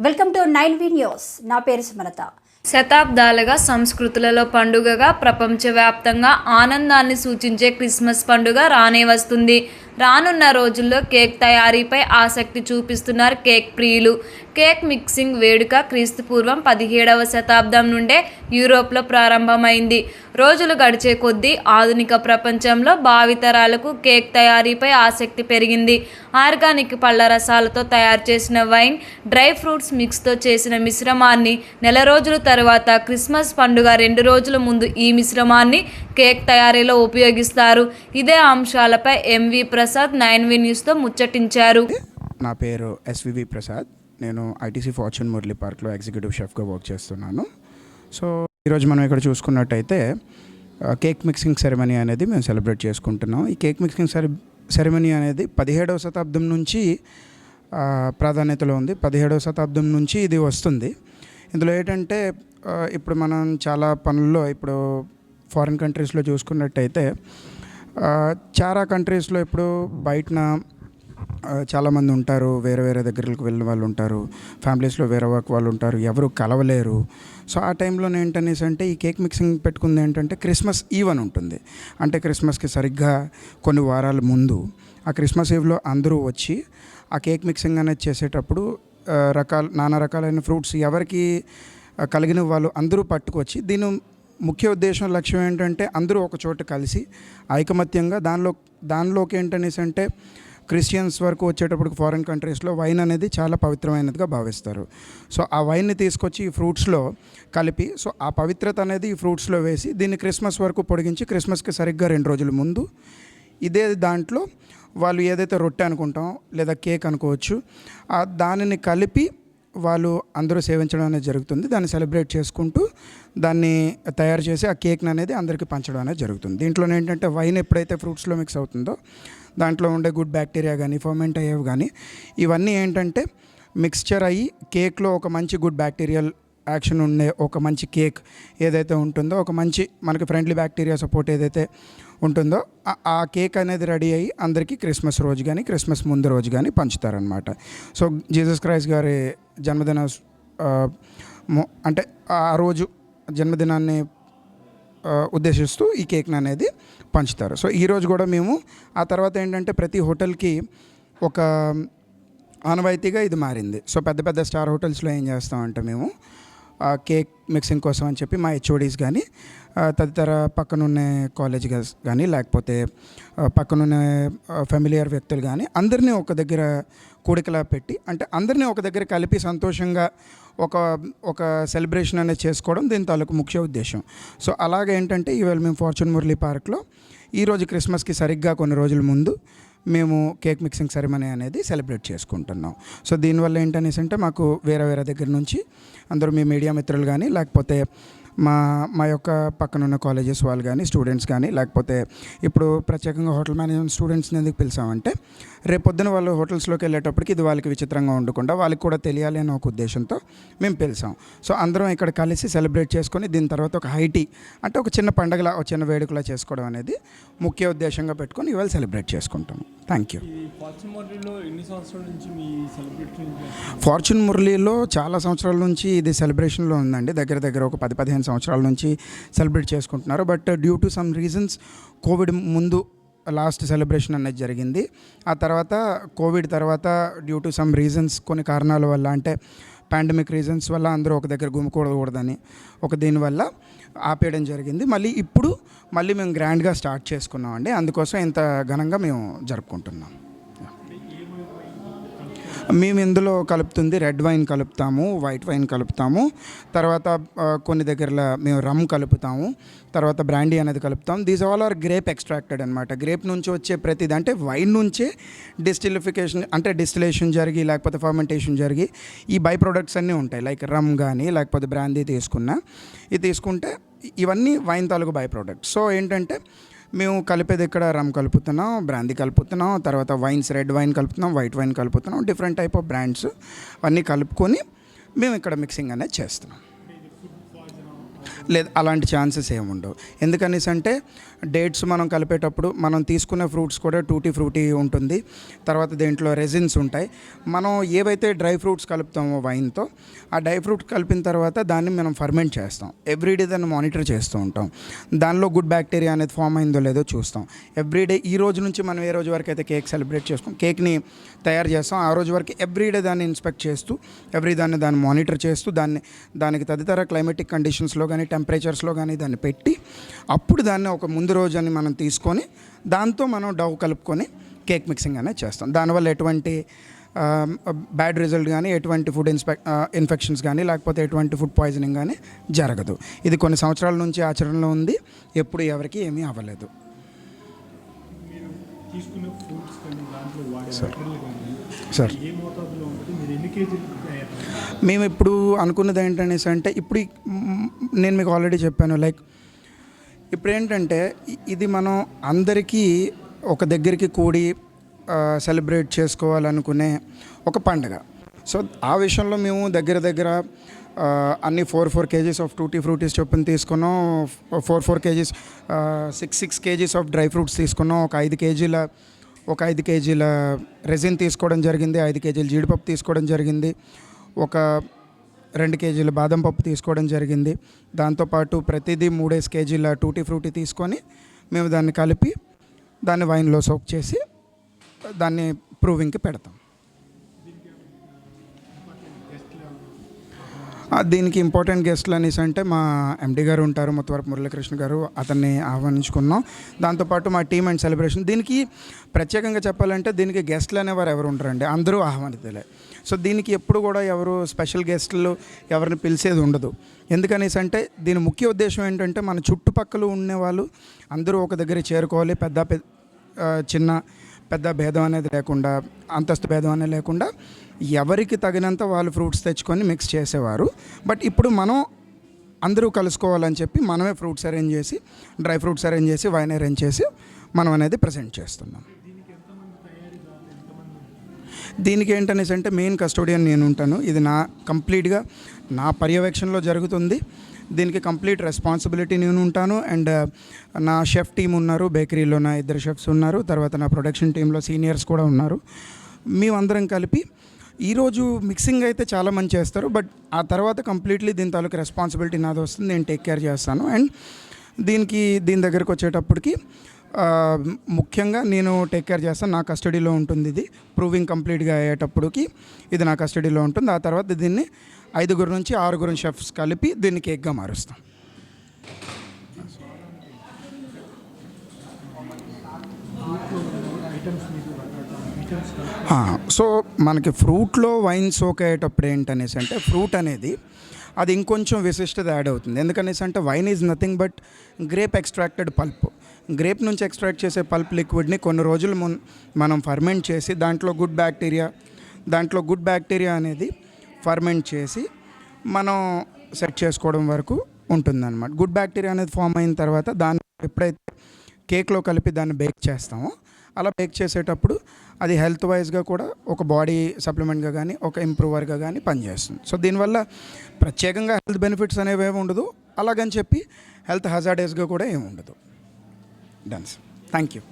Welcome to nine V news. నా పేరు సుమలత. శతాబ్దాలుగా సంస్కృతులలో పండుగగా ప్రపంచవ్యాప్తంగా ఆనందాన్ని సూచించే క్రిస్మస్ పండుగ రానే వస్తుంది. రానున్న రోజుల్లో కేక్ తయారీపై ఆసక్తి చూపిస్తున్నారు కేక్ ప్రియులు. కేక్ మిక్సింగ్ వేడుక క్రీస్తుపూర్వం పదిహేడవ శతాబ్దం నుండే యూరోప్లో ప్రారంభమైంది. రోజులు గడిచే కొద్దీ ఆధునిక ప్రపంచంలో భావితరాలకు కేక్ తయారీపై ఆసక్తి పెరిగింది. ఆర్గానిక్ పళ్ళ రసాలతో తయారు చేసిన వైన్ డ్రై ఫ్రూట్స్ మిక్స్తో చేసిన మిశ్రమాన్ని నెల రోజుల తర్వాత క్రిస్మస్ పండుగ రెండు రోజుల ముందు ఈ మిశ్రమాన్ని కేక్ తయారీలో ఉపయోగిస్తారు. ఇదే అంశాలపై ఎంవి ప్రసాద్ నైన్ వి న్యూస్తో ముచ్చటించారు. నా పేరు ఎస్వివి ప్రసాద్. నేను ఐటీసీ ఫార్చ్యూన్ మురళీ పార్క్లో ఎగ్జిక్యూటివ్ షెఫ్గా వర్క్ చేస్తున్నాను. సో ఈరోజు మనం ఇక్కడ చూసుకున్నట్టయితే కేక్ మిక్సింగ్ సెరమనీ అనేది మేము సెలబ్రేట్ చేసుకుంటున్నాం. ఈ కేక్ మిక్సింగ్ సెర సెరమనీ అనేది పదిహేడవ శతాబ్దం నుంచి ప్రాధాన్యతలో ఉంది. పదిహేడవ శతాబ్దం నుంచి ఇది వస్తుంది. ఇందులో ఏంటంటే ఇప్పుడు మనం చాలా పనుల్లో ఇప్పుడు ఫారిన్ కంట్రీస్లో చూసుకున్నట్టయితే చాలా కంట్రీస్లో ఇప్పుడు బయటన చాలామంది ఉంటారు. వేరే వేరే దగ్గరకు వెళ్ళిన వాళ్ళు ఉంటారు. ఫ్యామిలీస్లో వేరే వర్క్ వాళ్ళు ఉంటారు. ఎవరు కలవలేరు. సో ఆ టైంలో ఏంటనేసి అంటే ఈ కేక్ మిక్సింగ్ పెట్టుకుంది ఏంటంటే క్రిస్మస్ ఈవ్ అని ఉంటుంది. అంటే క్రిస్మస్కి సరిగ్గా కొన్ని వారాల ముందు ఆ క్రిస్మస్ ఈవ్లో అందరూ వచ్చి ఆ కేక్ మిక్సింగ్ అనేది చేసేటప్పుడు రకాల నానా రకాలైన ఫ్రూట్స్ ఎవరికి కలిగిన వాళ్ళు అందరూ పట్టుకొచ్చి దీని ముఖ్య ఉద్దేశం లక్ష్యం ఏంటంటే అందరూ ఒక చోట కలిసి ఐకమత్యంగా దానిలో దానిలోకి ఏంటనేసి అంటే క్రిస్టియన్స్ వరకు వచ్చేటప్పుడు ఫారిన్ కంట్రీస్లో వైన్ అనేది చాలా పవిత్రమైనదిగా భావిస్తారు. సో ఆ వైన్ని తీసుకొచ్చి ఈ ఫ్రూట్స్లో కలిపి సో ఆ పవిత్రత అనేది ఈ ఫ్రూట్స్లో వేసి దీన్ని క్రిస్మస్ వరకు పొడిగించి క్రిస్మస్కి సరిగ్గా రెండు రోజుల ముందు ఇదే దాంట్లో వాళ్ళు ఏదైతే రొట్టె అనుకుంటాం లేదా కేక్ అనుకోవచ్చు దానిని కలిపి వాళ్ళు అందరూ సేవించడం అనేది జరుగుతుంది. దాన్ని సెలబ్రేట్ చేసుకుంటూ దాన్ని తయారు చేసి ఆ కేక్ని అనేది అందరికీ పంచడం అనేది జరుగుతుంది. దీంట్లో ఏంటంటే వైన్ ఎప్పుడైతే ఫ్రూట్స్లో మిక్స్ అవుతుందో దాంట్లో ఉండే గుడ్ బ్యాక్టీరియా కానీ ఫర్మెంట్ అయ్యేవి కానీ ఇవన్నీ ఏంటంటే మిక్స్చర్ అయ్యి కేక్లో ఒక మంచి గుడ్ బ్యాక్టీరియల్ యాక్షన్ ఉండే ఒక మంచి కేక్ ఏదైతే ఉంటుందో ఒక మంచి మనకి ఫ్రెండ్లీ బ్యాక్టీరియా సపోర్ట్ ఏదైతే ఉంటుందో ఆ- కేక్ అనేది రెడీ అయ్యి అందరికీ క్రిస్మస్ రోజు కానీ క్రిస్మస్ ముందు రోజు కానీ పంచుతారనమాట సో జీసస్ క్రైస్ట్ గారి జన్మదిన అంటే ఆ రోజు జన్మదినాన్ని ఉద్దేశిస్తూ ఈ కేక్ని అనేది పంచుతారు. సో ఈరోజు కూడా మేము ఆ తర్వాత ఏంటంటే ప్రతి హోటల్కి ఒక ఆనవాయితీగా ఇది మారింది. సో పెద్ద పెద్ద స్టార్ హోటల్స్లో ఏం చేస్తామంటే మేము కేక్ మిక్సింగ్ కోసం అని చెప్పి మా హెచ్ఓడీస్ కానీ తదితర పక్కనున్న కాలేజ్ కానీ లేకపోతే ఆ, పక్కనున్న ఫెమిలియర్ వ్యక్తులు కానీ అందరినీ ఒక దగ్గర కూడికలా పెట్టి అంటే అందరినీ ఒక దగ్గర కలిపి సంతోషంగా ఒక ఒక సెలబ్రేషన్ అనేది చేసుకోవడం దీని తాలూకు ముఖ్య ఉద్దేశం. సో అలాగే ఏంటంటే ఈవేళ మేము ఫార్చ్యూన్ మురళీ పార్క్లో ఈరోజు క్రిస్మస్కి సరిగ్గా కొన్ని రోజుల ముందు మేము కేక్ మిక్సింగ్ సెరమనీ అనేది సెలబ్రేట్ చేసుకుంటున్నాం. సో దీనివల్ల ఏంటనేసి అంటే మాకు వేరే వేరే దగ్గర నుంచి అందరూ మీ మీడియా మిత్రులు కానీ లేకపోతే మా మా యొక్క పక్కన ఉన్న కాలేజెస్ వాళ్ళు కానీ స్టూడెంట్స్ కానీ లేకపోతే ఇప్పుడు ప్రత్యేకంగా హోటల్ మేనేజ్మెంట్ స్టూడెంట్స్ని ఎందుకు పిలిచామంటే రేపొద్దున వాళ్ళు హోటల్స్లోకి వెళ్ళేటప్పటికి ఇది వాళ్ళకి విచిత్రంగా ఉండకుండా వాళ్ళకి కూడా తెలియాలి అనే ఒక ఉద్దేశంతో మేము పిలిచాం. సో అందరం ఇక్కడ కలిసి సెలబ్రేట్ చేసుకొని దీని తర్వాత ఒక హైటీ అంటే ఒక చిన్న పండగలా ఒక చిన్న వేడుకలా చేసుకోవడం అనేది ముఖ్య ఉద్దేశంగా పెట్టుకొని ఇవాళ సెలబ్రేట్ చేసుకుంటాం థ్యాంక్ యూ. ఫార్చ్యూన్ మురళీలో చాలా సంవత్సరాల నుంచి ఇది సెలబ్రేషన్లో ఉందండి. దగ్గర దగ్గర ఒక పది పదిహేను సంవత్సరాల నుంచి సెలబ్రేట్ చేసుకుంటున్నారు. But due to some reasons covid ముందు లాస్ట్ సెలబ్రేషన్ అనేది జరిగింది. ఆ తర్వాత కోవిడ్ తర్వాత డ్యూ టు సమ్ రీజన్స్ కొన్ని కారణాల వల్ల అంటే పాండమిక్ రీజన్స్ వల్ల అందరూ ఒక దగ్గర గుమ్మకూడకూడదని ఒక దీనివల్ల ఆపేయడం జరిగింది. మళ్ళీ ఇప్పుడు మళ్ళీ మేము గ్రాండ్గా స్టార్ట్ చేసుకున్నామండి. అందుకోసం ఇంత ఘనంగా మేము జరుపుకుంటున్నాం. మేము ఇందులో కలుపుతుంది రెడ్ వైన్ కలుపుతాము వైట్ వైన్ కలుపుతాము. తర్వాత కొన్ని దగ్గరలో మేము రమ్ కలుపుతాము. తర్వాత బ్రాండీ అనేది కలుపుతాం these all are grape extracted అనమాట గ్రేప్ నుంచి వచ్చే ప్రతిది అంటే వైన్ నుంచే డిస్టిలిఫికేషన్ అంటే డిస్టిలేషన్ జరిగి లేకపోతే ఫర్మెంటేషన్ జరిగి ఈ బై ప్రొడక్ట్స్ అన్నీ ఉంటాయి. లైక్ రమ్ కానీ లేకపోతే బ్రాందీ తీసుకున్నా. ఇది తీసుకుంటే ఇవన్నీ వైన్ తాలూకు బై ప్రొడక్ట్స్ సో ఏంటంటే మేము కలిపేది ఇక్కడ రమ్ కలుపుతున్నాం బ్రాందీ కలుపుతున్నాం తర్వాత వైన్స్ రెడ్ వైన్ కలుపుతున్నాం వైట్ వైన్ కలుపుతున్నాం డిఫరెంట్ టైప్ ఆఫ్ బ్రాండ్స్ అన్నీ కలుపుకొని మేము ఇక్కడ మిక్సింగ్ అనేది చేస్తున్నాం. లేదు అలాంటి ఛాన్సెస్ ఏముండవు ఎందుకనేసి అంటే డేట్స్ మనం కలిపేటప్పుడు మనం తీసుకునే ఫ్రూట్స్ కూడా టూటీ ఫ్రూటీ ఉంటుంది. తర్వాత దీంట్లో రెజిన్స్ ఉంటాయి. మనం ఏవైతే డ్రై ఫ్రూట్స్ కలుపుతామో వైన్తో ఆ డ్రై ఫ్రూట్ కలిపిన తర్వాత దాన్ని మనం ఫర్మెంట్ చేస్తాం. ఎవ్రీడే దాన్ని మానిటర్ చేస్తూ ఉంటాం. దానిలో గుడ్ బ్యాక్టీరియా అనేది ఫామ్ అయిందో లేదో చూస్తాం. ఎవ్రీడే ఈ రోజు నుంచి మనం ఏ రోజు వరకు అయితే కేక్ సెలబ్రేట్ చేసుకోం కేక్ని తయారు చేస్తాం ఆ రోజు వరకు ఎవ్రీడే దాన్ని ఇన్స్పెక్ట్ చేస్తూ ఎవ్రీ దాన్ని దాన్ని మానిటర్ చేస్తూ దాన్ని దానికి తదితర క్లైమేటిక్ కండిషన్స్లో కానీ టెంపరేచర్స్లో కానీ దాన్ని పెట్టి అప్పుడు దాన్ని ఒక ముందు రోజు అని మనం తీసుకొని దాంతో మనం డవ్ కలుపుకొని కేక్ మిక్సింగ్ అనేది చేస్తాం. దానివల్ల ఎటువంటి బ్యాడ్ రిజల్ట్ కానీ ఎటువంటి ఫుడ్ ఇన్స్పెక్ ఇన్ఫెక్షన్స్ కానీ లేకపోతే ఎటువంటి ఫుడ్ పాయిజనింగ్ కానీ జరగదు. ఇది కొన్ని సంవత్సరాల నుంచి ఆచరణలో ఉంది. ఎప్పుడు ఎవరికి ఏమీ అవ్వలేదు. సార్? మేము ఇప్పుడు అనుకున్నది ఏంటనేసి అంటే ఇప్పుడు నేను మీకు ఆల్రెడీ చెప్పాను లైక్ ఇప్పుడు ఏంటంటే ఇది మనం అందరికీ ఒక దగ్గరికి కూడి సెలబ్రేట్ చేసుకోవాలనుకునే ఒక పండుగ. సో ఆ విషయంలో మేము దగ్గర దగ్గర అన్ని four four KGs of tutti fruttis చొప్పున తీసుకున్నాం. Four four KGs six six KGs of dry fruits తీసుకున్నాం. ఒక ఐదు కేజీల ఒక ఐదు కేజీల రెజిన్ తీసుకోవడం జరిగింది. ఐదు కేజీల జీడిపప్పు తీసుకోవడం జరిగింది. ఒక రెండు కేజీల బాదం పప్పు తీసుకోవడం జరిగింది. దాంతోపాటు ప్రతిదీ మూడేసి కేజీల టూటీ ఫ్రూటీ తీసుకొని మేము దాన్ని కలిపి దాన్ని వైన్లో సోక్ చేసి దాన్ని ప్రూవింగ్కి పెడతాం. దీనికి ఇంపార్టెంట్ గెస్ట్లు అనేసి అంటే మా ఎండి గారు ఉంటారు ముత్తవరపు మురళీకృష్ణ గారు అతన్ని ఆహ్వానించుకున్నాం. దాంతోపాటు మా టీమ్ అండ్ సెలబ్రేషన్ దీనికి ప్రత్యేకంగా చెప్పాలంటే దీనికి గెస్ట్లు అనేవారు ఎవరు ఉంటారండి అందరూ ఆహ్వానితులే. సో దీనికి ఎప్పుడు కూడా ఎవరు స్పెషల్ గెస్ట్లు ఎవరిని పిలిచేది ఉండదు. ఎందుకనేసి అంటే దీని ముఖ్య ఉద్దేశం ఏంటంటే మన చుట్టుపక్కల ఉండే వాళ్ళు అందరూ ఒక దగ్గర చేరుకోవాలి. పెద్ద పెద్ద చిన్న పెద్ద భేదం అనేది లేకుండా అంతస్తు భేదం అనేది లేకుండా ఎవరికి తగినంత వాళ్ళు ఫ్రూట్స్ తెచ్చుకొని మిక్స్ చేసేవారు. బట్ ఇప్పుడు మనం అందరూ కలుసుకోవాలని చెప్పి మనమే ఫ్రూట్స్ అరేంజ్ చేసి డ్రై ఫ్రూట్స్ అరేంజ్ చేసి వైన్ అరేంజ్ చేసి మనం అనేది ప్రజెంట్ చేస్తున్నాం. దీనికి ఏంటనేసి అంటే మెయిన్ కస్టోడియన్ నేను ఉంటాను. ఇది నా కంప్లీట్గా నా పర్యవేక్షణలో జరుగుతుంది. దీనికి కంప్లీట్ రెస్పాన్సిబిలిటీ నేను ఉంటాను. అండ్ uh, నా షెఫ్ టీం ఉన్నారు. బేకరీలో నా ఇద్దరు షెఫ్స్ ఉన్నారు. తర్వాత నా ప్రొడక్షన్ టీంలో సీనియర్స్ కూడా ఉన్నారు. మేమందరం కలిపి ఈరోజు మిక్సింగ్ అయితే చాలా మంది చేస్తారు. బట్ ఆ తర్వాత కంప్లీట్లీ దీని తాలూకు రెస్పాన్సిబిలిటీ నాది వస్తుంది. నేను టేక్ కేర్ చేస్తాను. అండ్ దీనికి దీని దగ్గరకు వచ్చేటప్పటికి ముఖ్యంగా నేను టేక్ కేర్ చేస్తాను నా కస్టడీలో ఉంటుంది ఇది ప్రూవింగ్ కంప్లీట్గా అయ్యేటప్పటికి ఇది నా కస్టడీలో ఉంటుంది. ఆ తర్వాత దీన్ని ఐదుగురు నుంచి ఆరుగురు షెఫ్స్ కలిపి దీన్ని కేక్గా మారుస్తాం. సో మనకి ఫ్రూట్లో వైన్ సోక్ అయ్యేటప్పుడు ఏంటనేసి అంటే ఫ్రూట్ అనేది అది ఇంకొంచెం విశిష్టత యాడ్ అవుతుంది. ఎందుకనేసి అంటే wine is nothing but grape extracted pulp grape నుంచి ఎక్స్ట్రాక్ట్ చేసే పల్ప్ లిక్విడ్ని కొన్ని రోజులు మున్ మనం ఫర్మెంట్ చేసి దాంట్లో గుడ్ బ్యాక్టీరియా దాంట్లో గుడ్ బ్యాక్టీరియా అనేది ఫర్మెంట్ చేసి మనం సెట్ చేసుకోవడం వరకు ఉంటుందన్నమాట. గుడ్ బ్యాక్టీరియా అనేది ఫామ్ అయిన తర్వాత దాన్ని ఎప్పుడైతే కేక్లో కలిపి దాన్ని బేక్ చేస్తామో అలా బేక్ చేసేటప్పుడు అది హెల్త్ వైజ్గా కూడా ఒక బాడీ సప్లిమెంట్గా కానీ ఒక ఇంప్రూవర్గా కానీ పనిచేస్తుంది. సో దీనివల్ల ప్రత్యేకంగా హెల్త్ బెనిఫిట్స్ అనేవి ఏమి ఉండదు. అలాగని చెప్పి హెల్త్ హజార్డేస్గా కూడా ఏమి ఉండదు. Dance thank you